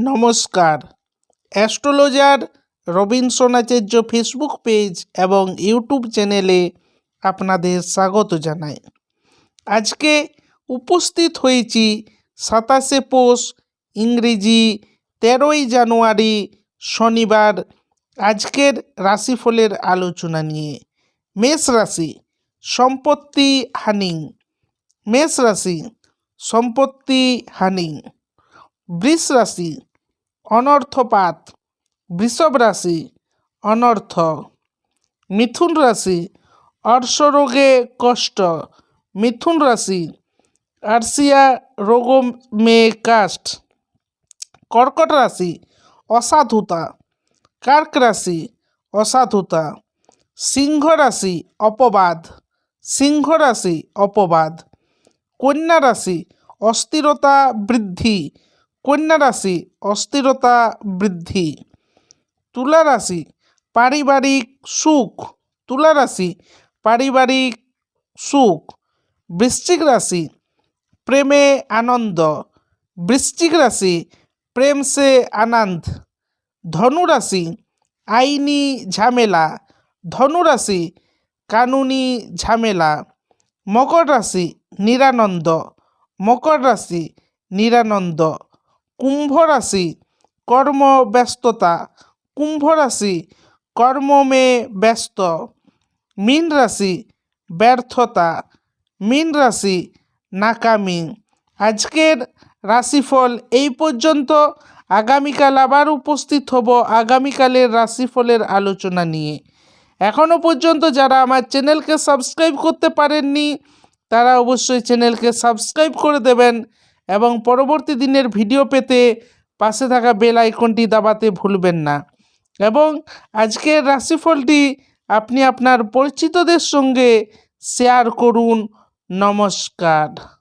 নমস্কার। Astrologer Robinson Acharya Facebook page এবং YouTube চ্যানেলে আপনাদের স্বাগত জানাই। আজকে উপস্থিত হয়েছি সাতাশে পৌষ, ইংরেজি তেরোই জানুয়ারি, শনিবার। আজকের রাশিফলের আলোচনা নিয়ে। মেষ রাশি, সম্পত্তি হানি। মেষ রাশি, সম্পত্তি হানি। বৃষ রাশি অনর্থপাত, বৃষভ রাশি, অনর্থ। মিথুন রাশি, অর্শরোগে কষ্ট। মিথুন রাশি, আরসিয়া রোগ মে কাস্ট কর্কট রাশি, অসাধুতা। কার্ক রাশি, অসাধুতা। সিংহ রাশি, অপবাদ। সিংহ রাশি, অপবাদ। কন্যা রাশি, অস্থিরতা বৃদ্ধি। কন্যা রাশি, অস্থিরতা বৃদ্ধি। তুলা রাশি, পারিবারিক সুখ। তুলা রাশি, পারিবারিক সুখ। বৃশ্চিক রাশি, প্রেমে আনন্দ। বৃশ্চিক রাশি, প্রেম সে আনন্দ। ধনু রাশি, আইনি ঝামেলা। ধনু রাশি, কানুনি ঝামেলা। মকর রাশি, নিরানন্দ। মকর রাশি, নিরানন্দ। কুম্ভ রাশি কর্ম ব্যস্ততা কুম্ভ রাশি কর্মমে ব্যস্ত। মীন রাশি ব্যর্থতা। মীন রাশি নাকামি। আজকের রাশিফল এই পর্যন্ত। আগামীকাল আবার উপস্থিত হব আগামীকালের রাশিফলের আলোচনা নিয়ে। এখনও পর্যন্ত যারা আমার চ্যানেলকে সাবস্ক্রাইব করতে পারেননি, তারা অবশ্যই চ্যানেলকে সাবস্ক্রাইব করে দেবেন। এবং পরবর্তী দিনের ভিডিও পেতে পাশে থাকা বেল আইকনটি দাবাতে ভুলবেন না। এবং আজকের রাশিফলটি আপনি আপনার পরিচিতদের সঙ্গে শেয়ার করুন। নমস্কার।